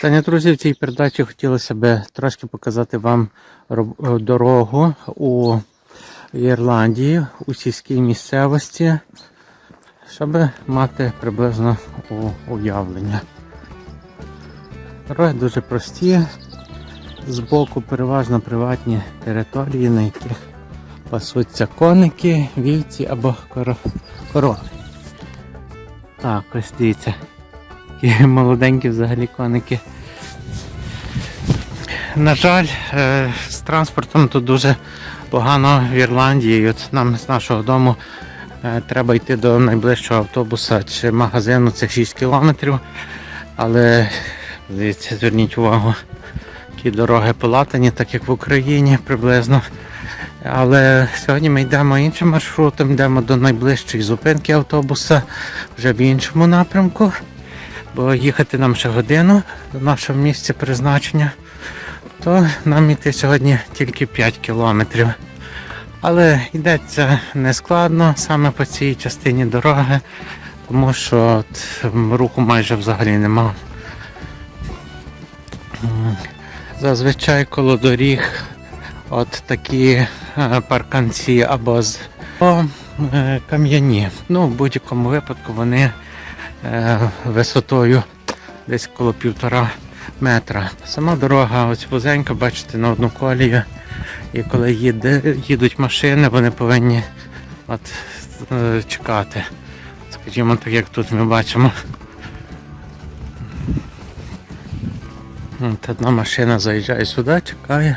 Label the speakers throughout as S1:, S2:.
S1: Таня, друзі, в цій передачі хотілося б трошки показати вам е, дорогу у Ірландії, у сільській місцевості, щоб мати приблизно уявлення. Дороги дуже прості, збоку переважно приватні території, на яких пасуться коники, вівці або коро- корови. Так, ось дивіться. Такі молоденькі взагалі коники. На жаль, е, з транспортом тут дуже погано в Ірландії. От нам з нашого дому е, треба йти до найближчого автобуса чи магазину, це 6 кілометрів. Але дивіться, зверніть увагу, які дороги полатані, так як в Україні приблизно. Але сьогодні ми йдемо іншим маршрутом, йдемо до найближчої зупинки автобуса вже в іншому напрямку. Бо їхати нам ще годину до нашого місця призначення, то нам йти сьогодні тільки 5 кілометрів. Але йдеться не складно саме по цій частині дороги, тому що от, руху майже взагалі нема. Зазвичай коло доріг от такі е, парканці або з е, кам'яні. Ну, в будь-якому випадку вони висотою десь коло півтора метра. Сама дорога ось вузенька, бачите, на одну колію. І коли їде, їдуть машини, вони повинні от, е, чекати. Скажімо так, як тут ми бачимо. От одна машина заїжджає сюди, чекає.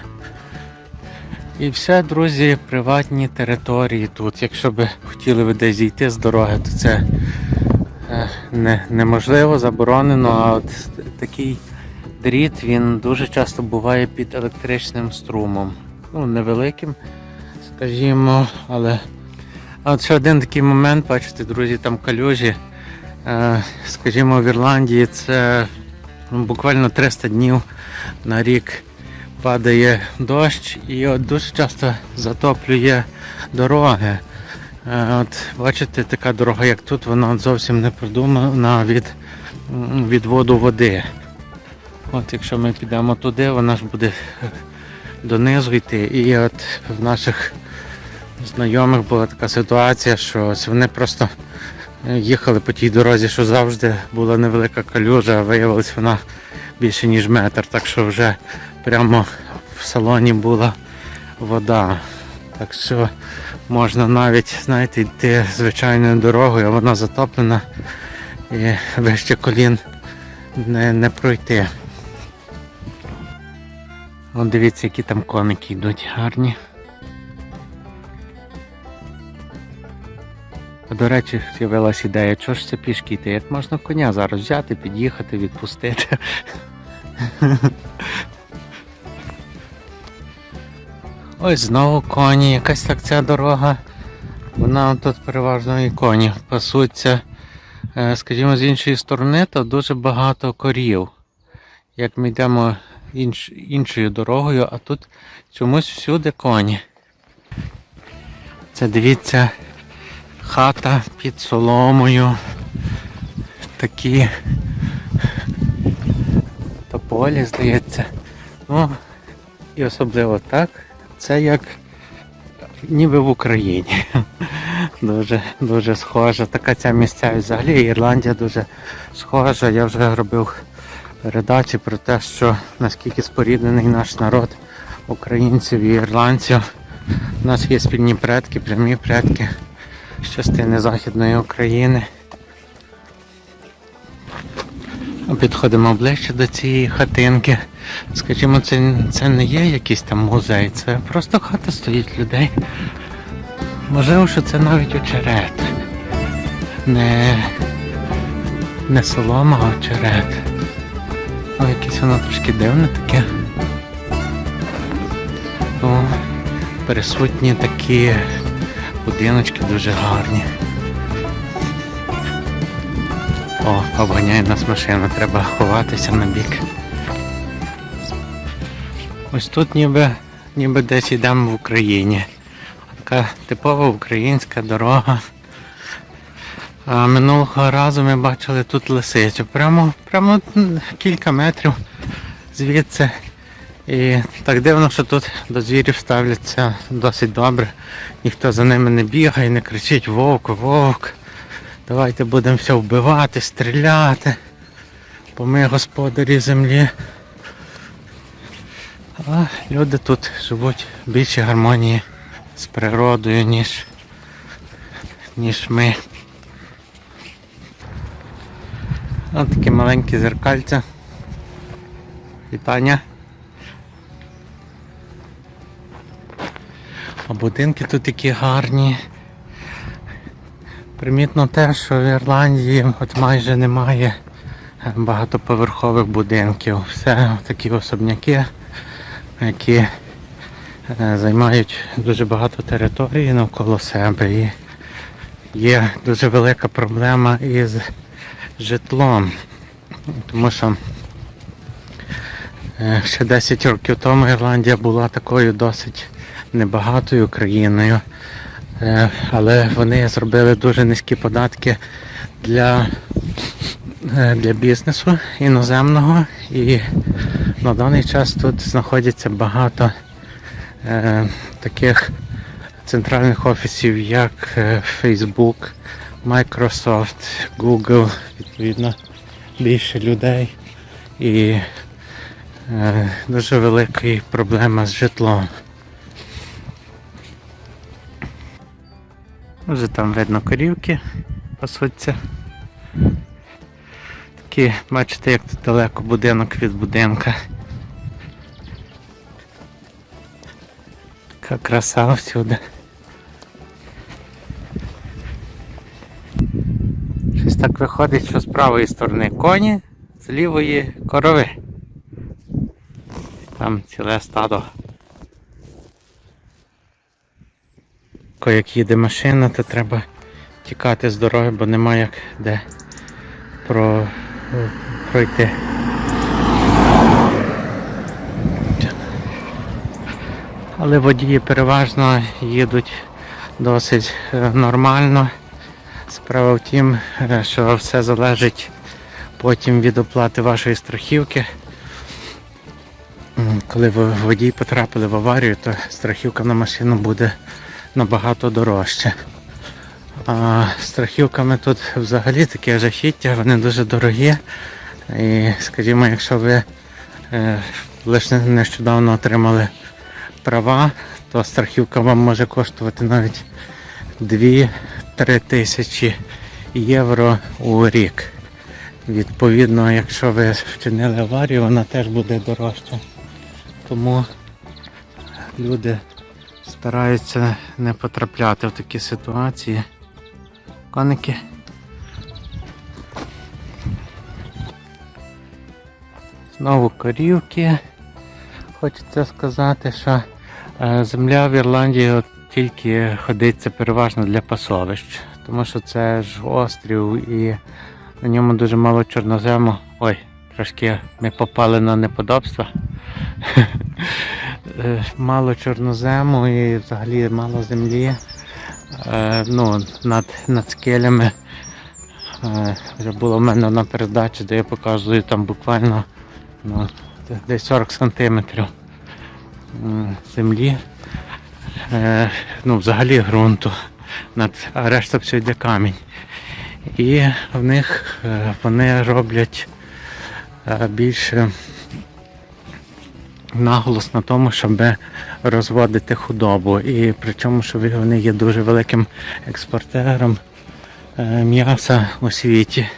S1: І все, друзі, приватні території тут. Якщо би хотіли ви десь зійти з дороги, то це е, не, неможливо, заборонено. А от такий дріт він дуже часто буває під електричним струмом. Ну, невеликим, скажімо, але. А от ще один такий момент, бачите, друзі, там калюжі. Е, скажімо, в Ірландії це ну, буквально 300 днів на рік падає дощ і от дуже часто затоплює дороги. Е, От, бачите, така дорога, як тут, вона зовсім не продумана від відводу води. От якщо ми підемо туди, вона ж буде донизу йти. І от в наших знайомих була така ситуація, що ось вони просто е, їхали по тій дорозі, що завжди була невелика калюжа, а виявилась вона більше ніж метр, так що вже прямо в салоні була вода. Так що можна навіть, знаєте, йти звичайною дорогою, вона затоплена і вище колін не, не пройти. От дивіться, які там коники йдуть гарні. До речі, з'явилася ідея, чого ж це пішки йти? Як можна коня зараз взяти, під'їхати, відпустити. Ось знову коні, якась так ця дорога. Вона тут переважно і коні пасуться. Е, Скажімо, з іншої сторони, то дуже багато корів. Як ми йдемо інш, іншою дорогою, а тут чомусь всюди коні. Це дивіться, хата під соломою. Такі тополі, здається. Ну, і особливо так. Це як ніби в Україні. Дуже, дуже схожа. Така ця місцевість. Взагалі Ірландія дуже схожа. Я вже робив передачі про те, що наскільки споріднений наш народ українців і ірландців. У нас є спільні предки, прямі предки з частини Західної України. Підходимо ближче до цієї хатинки. Скажімо, це, це не є якийсь там музей, це просто хата стоїть людей. Можливо, що це навіть очерет. Не, не солома, а очерет. О, якесь воно трошки дивне таке. О, присутні такі будиночки дуже гарні. О, обганяє нас машина, треба ховатися на бік. Ось тут ніби, ніби десь йдемо в Україні. Така типова українська дорога. А минулого разу ми бачили тут лисицю. Прямо, прямо кілька метрів звідси. І так дивно, що тут до звірів ставляться досить добре. Ніхто за ними не бігає, не кричить вовк, вовк. Давайте будемо все вбивати, стріляти. Бо ми господарі землі. А люди тут живуть в більшій гармонії з природою, ніж, ніж ми. Ось такі маленькі зеркальця. Вітання. А будинки тут такі гарні. Примітно те, що в Ірландії от майже немає багатоповерхових будинків. Все такі особняки, які е, займають дуже багато території навколо себе. І є дуже велика проблема із житлом. Тому що е, ще 10 років тому Ірландія була такою досить небагатою країною. Е, Але вони зробили дуже низькі податки для, е, для бізнесу іноземного. І на даний час тут знаходиться багато е, таких центральних офісів, як е, Facebook, Microsoft, Google, відповідно, більше людей. І е, дуже велика проблема з житлом. Вже там видно корівки пасуться. Такі, бачите, як тут далеко будинок від будинка. Така краса всюди. Щось так виходить, що з правої сторони коні, з лівої корови. Там ціле стадо. Ко як їде машина, то треба тікати з дороги, бо немає як де про, пройти. Але водії переважно їдуть досить е, нормально. Справа в тім, е, що все залежить потім від оплати вашої страхівки. Коли ви водій потрапили в аварію, то страхівка на машину буде набагато дорожче. А страхівками тут взагалі таке жахіття, вони дуже дорогі. І, скажімо, якщо ви е, лише нещодавно отримали права, то страхівка вам може коштувати навіть 2-3 тисячі євро у рік. Відповідно, якщо ви вчинили аварію, вона теж буде дорожча. Тому люди стараються не потрапляти в такі ситуації. Коники. Знову корівки. Хочеться сказати, що е, земля в Ірландії тільки ходиться переважно для пасовищ, тому що це ж острів і на ньому дуже мало чорнозему. Ой, трошки ми попали на неподобства. Е, Мало чорнозему і взагалі мало землі. Е, ну, над, над скелями. Е, Вже було в мене на передачі, де я показую там буквально ну, десь 40 сантиметрів землі. Ну, взагалі ґрунту. Над, а решта все йде камінь. І в них вони роблять більше наголос на тому, щоб розводити худобу. І причому, що вони є дуже великим експортером е, м'яса у світі.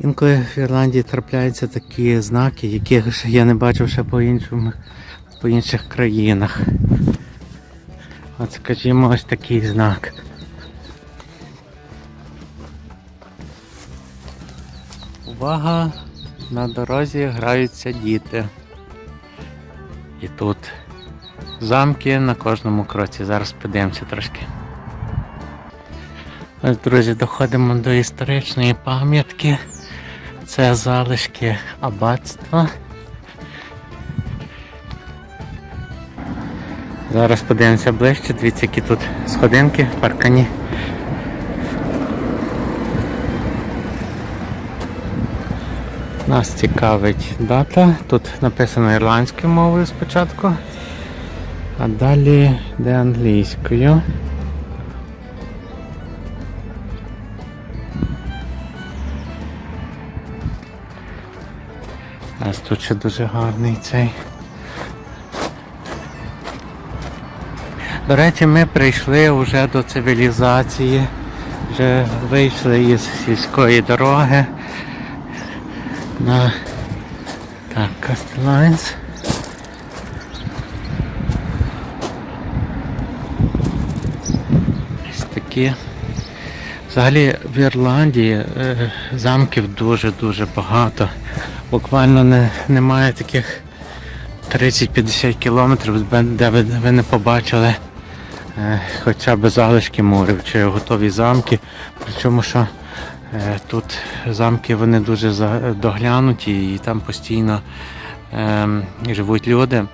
S1: Інколи в Ірландії трапляються такі знаки, яких я не бачив ще по іншому, по інших країнах. От скажімо, ось такий знак. Увага! На дорозі граються діти. І тут замки на кожному кроці. Зараз подивимося трошки. Ось, друзі, доходимо до історичної пам'ятки. Це залишки аббатства. Зараз подивимося ближче, дивіться, які тут сходинки, паркані. Нас цікавить дата. Тут написано ірландською мовою спочатку, а далі де англійською. Нас тут ще дуже гарний цей. До речі, ми прийшли вже до цивілізації, вже вийшли із сільської дороги на так, Кастелайнс. Ось такі. Взагалі в Ірландії е, замків дуже-дуже багато. Буквально не, немає таких 30-50 кілометрів, де- ви, ви не побачили е, хоча б залишки мурів чи готові замки. Причому що тут замки вони дуже доглянуті і там постійно е, живуть люди.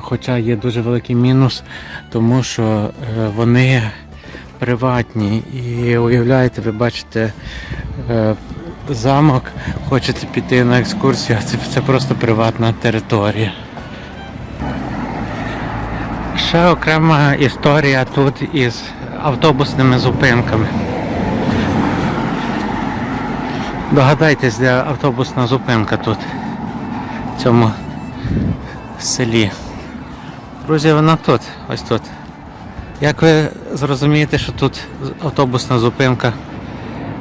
S1: Хоча є дуже великий мінус, тому що е, вони приватні. І уявляєте, ви бачите е, замок, хочете піти на екскурсію, а це, це просто приватна територія. Ще окрема історія тут із автобусними зупинками. Догадайтесь, де автобусна зупинка тут, в цьому селі. Друзі, вона тут, ось тут. Як ви зрозумієте, що тут автобусна зупинка?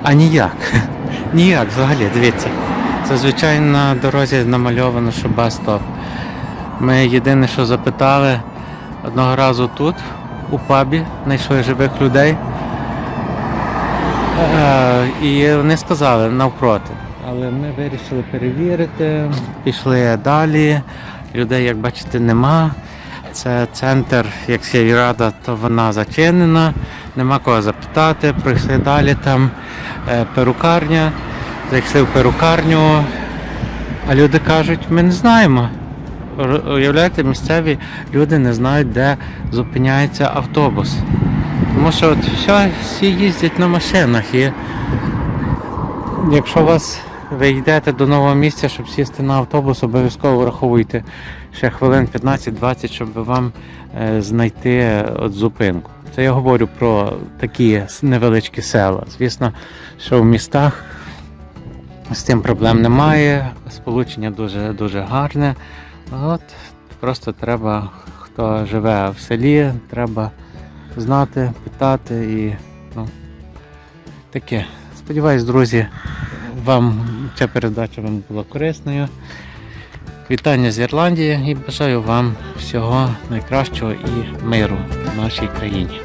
S1: А ніяк. Ніяк взагалі, дивіться. Зазвичай на дорозі намальовано, що бас-стоп. Ми єдине, що запитали одного разу тут, у пабі, знайшли живих людей. Е, І вони сказали навпроти. Але ми вирішили перевірити, пішли далі. Людей, як бачите, нема. Це центр, як сільрада, то вона зачинена, нема кого запитати. Прийшли далі там е, перукарня, зайшли в перукарню, а люди кажуть, ми не знаємо. Уявляєте, місцеві люди не знають, де зупиняється автобус. Тому що от все, всі їздять на машинах і якщо вас ви йдете до нового місця, щоб сісти на автобус, обов'язково враховуйте ще хвилин 15-20, щоб вам е, знайти е, от зупинку. Це я говорю про такі невеличкі села. Звісно, що в містах з цим проблем немає, сполучення дуже дуже гарне. От просто треба, хто живе в селі, треба знати, питати і ну, таке. Сподіваюсь, друзі, вам ця передача вам була корисною. Вітання з Ірландії і бажаю вам всього найкращого і миру в нашій країні.